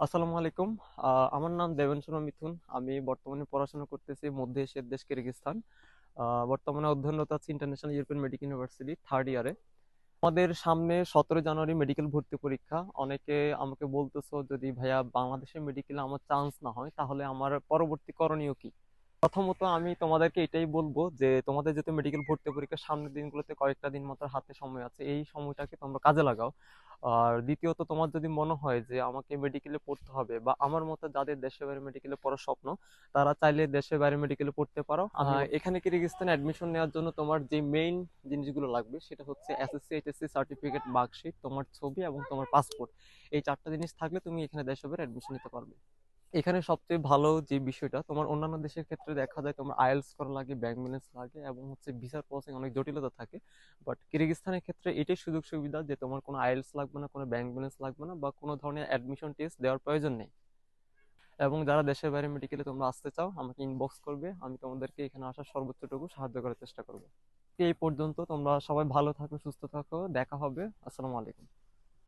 আসসালামু আলাইকুম। আমার নাম দেবেন মিথুন। আমি বর্তমানে পড়াশোনা করতেছি মধ্য এশিয়ার দেশ কিরগিজস্তান। আহ, বর্তমানে অধ্যয়নরত আছি international European medical university third ইয়ারে আমাদের সামনে সতেরো জানুয়ারি মেডিকেল ভর্তি পরীক্ষা। অনেকে আমাকে বলতেছো যদি ভাইয়া বাংলাদেশের মেডিকেলে আমার চান্স না হয় তাহলে আমার পরবর্তী করণীয় কি? প্রথমত আমি তোমাদেরকে এটাই বলব যে তোমাদের যেহেতু মেডিকেল ভর্তি পরীক্ষা সামনের দিনগুলোতে কয়েকটা দিন মাত্র হাতে সময় আছে এই সময়টাকে তোমরা কাজে লাগাও। আর দ্বিতীয়ত তোমার যদি মনে হয় যে আমাকে মেডিকেলে পড়তে হবে বা আমার মতো যাদের দেশের বাইরে মেডিকেলে পড়ার স্বপ্ন তারা চাইলে দেশের বাইরে মেডিকেলে পড়তে পারো। এখানে কিরগিস্তানে অ্যাডমিশন নেওয়ার জন্য তোমার যে মেইন জিনিসগুলো লাগবে সেটা হচ্ছে এসএসসি এইচএসসি সার্টিফিকেট মার্কশিট তোমার ছবি এবং তোমার পাসপোর্ট এই চারটা জিনিস থাকলে তুমি এখানে দেশে বাইরে অ্যাডমিশন নিতে পারবে। এখানে সবচেয়ে ভালো যে বিষয়টা, তোমার অন্যান্য দেশের ক্ষেত্রে দেখা যায় তোমার আইএলটিএস করা লাগে, ব্যাংক ব্যালেন্স লাগে এবং হচ্ছে ভিসার প্রসেসিং অনেক জটিলতা থাকে। বাট কিরগিজস্তানের ক্ষেত্রে এটাই সুযোগ সুবিধা যে তোমার কোনো আয়েলস লাগবে না, কোনো ব্যাংক ব্যালেন্স লাগবে না বা কোনো ধরনের অ্যাডমিশন টেস্ট দেওয়ার প্রয়োজন নেই। এবং যারা দেশের বাইরে মেডিকেলে তোমরা আসতে চাও, আমাকে ইনবক্স করবে, আমি তোমাদেরকে এখানে আসার সর্বোচ্চটুকু সাহায্য করার চেষ্টা করব। এই পর্যন্ত তোমরা সবাই ভালো থাকো, সুস্থ থাকো, দেখা হবে, আসসালামু আলাইকুম।